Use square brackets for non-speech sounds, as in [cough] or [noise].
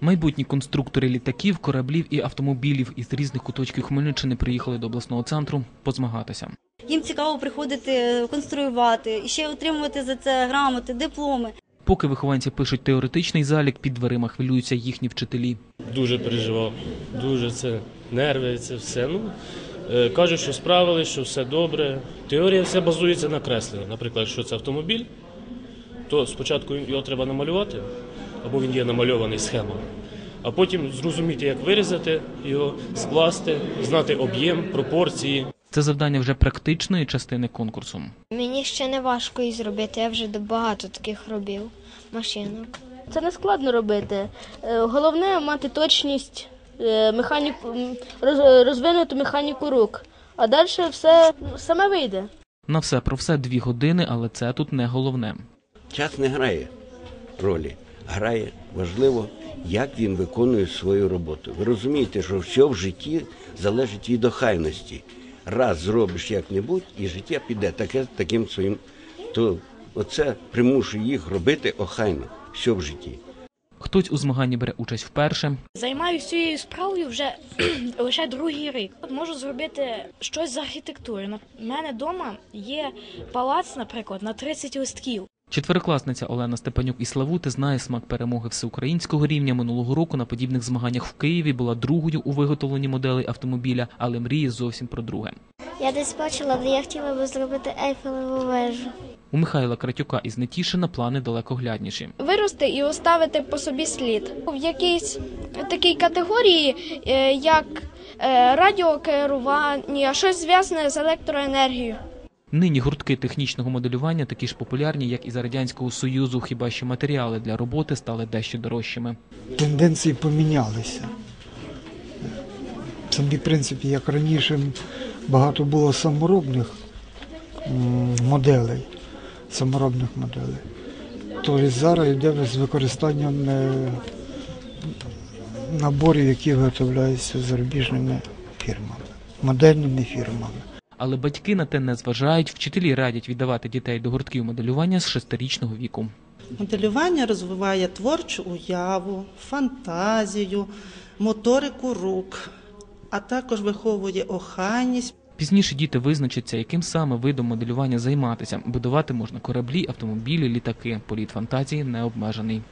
Майбутні конструктори літаків, кораблів і автомобілів із різних куточків Хмельниччини приїхали до обласного центру позмагатися. Їм цікаво приходити конструювати і ще отримувати за це грамоти, дипломи. Поки вихованці пишуть теоретичний залік, під дверима хвилюються їхні вчителі. Дуже переживав, дуже це нерви, це все. Ну, е, кажуть, що справились, що все добре. Теорія все базується на кресленні. Наприклад, якщо це автомобіль, то спочатку його треба намалювати, або він є намальований схемою, а потім зрозуміти, як вирізати його, скласти, знати об'єм, пропорції. Це завдання вже практичної частини конкурсу. Мені ще не важко її зробити, я вже багато таких робив машинок. Це не складно робити. Е, Головне мати точність, е, механіку, роз- розвинуту механіку рук. А далі все саме вийде. На все про все дві години, але це тут не головне. Час не грає ролі. Грає важливо, як він виконує свою роботу. Ви розумієте, що все в житті залежить від охайності. Раз зробиш як-небудь, і життя піде таке, таким своїм. То оце примушує їх робити охайно, все в житті. Хтось у змаганні бере участь вперше, Займаюся цією справою вже [clears throat] лише другий рік. От можу зробити щось з архітектури. У мене вдома є палац, наприклад, на 30 листків. Четверокласниця Олена Степанюк із Славути знає смак перемоги всеукраїнського рівня минулого року на подібних змаганнях в Києві була другою у виготовленні моделей автомобіля, але мріє зовсім про друге. Я десь бачила, де я хотіла би зробити ейфелеву вежу. У Михайла Кратюка із Нетішина плани далекоглядніші. вирости і оставити по собі слід в якійсь такій категорії, е, як е, радіокерування, щось зв'язане з електроенергією. Нині гуртки технічного моделювання такі ж популярні, як і за радянського союзу, хіба що матеріали для роботи стали дещо дорожчими. тенденції помінялися. Самі, принципі, як раніше багато було саморобних моделей, саморобних моделей, то зараз йде з використанням е, наборів, які виготовляються зарубіжними фірмами, модельними фірмами. Але батьки на те не зважають. Вчителі радять віддавати дітей до гуртків моделювання з шестирічного віку. Моделювання розвиває творчу уяву, фантазію, моторику рук, а також виховує охайність. Пізніше діти визначаться, яким саме видом моделювання займатися. Будувати можна кораблі, автомобілі, літаки. Політ фантазії не обмежений.